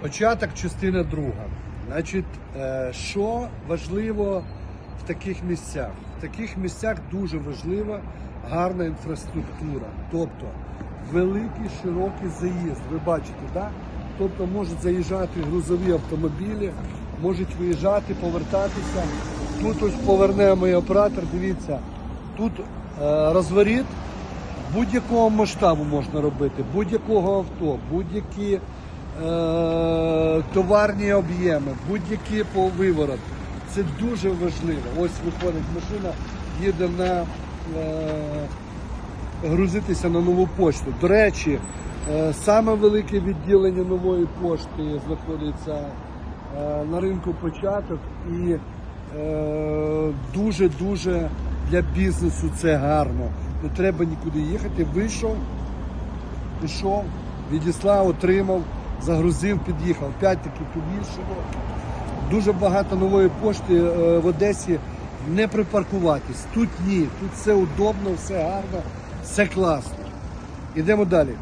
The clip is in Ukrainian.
Початок, частина друга. Значить, е, що важливо в таких місцях? В таких місцях дуже важлива гарна інфраструктура. Тобто великий широкий заїзд. Ви бачите, так? Тобто можуть заїжджати грузові автомобілі, можуть виїжджати, повертатися. Тут ось поверне мій оператор, дивіться, тут е, розворіт будь-якого масштабу можна робити, будь-якого авто, будь-які товарні об'єми, будь-які по виворот. Це дуже важливо. Ось виходить машина, їде на е, грузитися на нову пошту. До речі, е, саме велике відділення нової пошти знаходиться е, на ринку початок і е, дуже-дуже для бізнесу це гарно. Не треба нікуди їхати. Вийшов, пішов, відіслав, отримав, загрузив, під'їхав. П'ять таки побільшало. Дуже багато нової пошти е, в Одесі не припаркуватись. Тут ні, тут все удобно, все гарно, все класно. Ідемо далі.